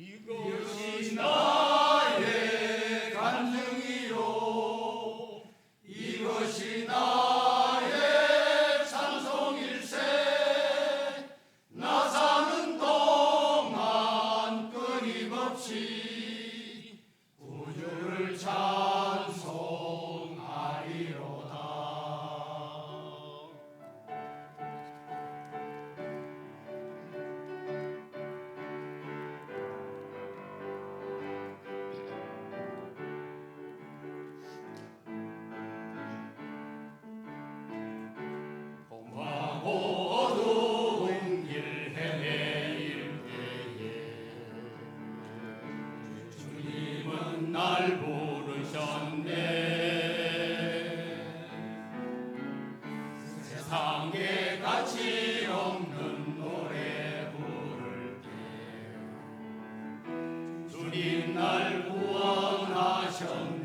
You go 우리 날 구원하셨네.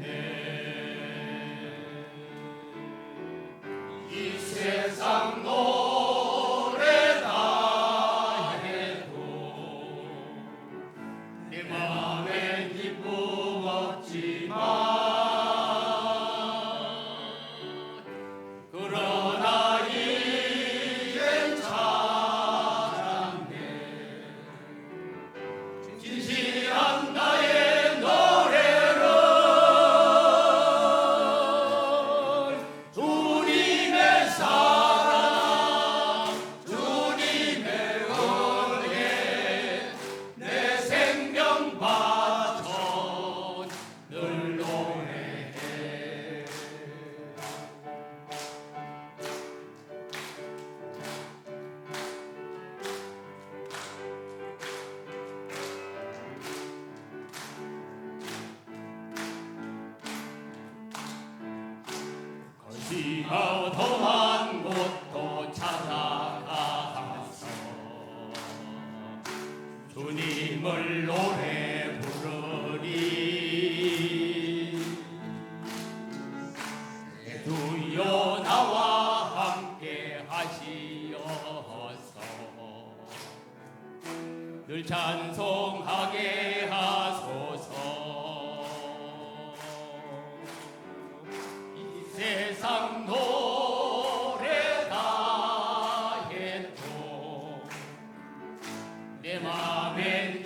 지가 도망 곳도 찾아가서 주님을 노래 부르리. 주여 나와 함께 하시어서 늘 찬송하게 하소서. Amen.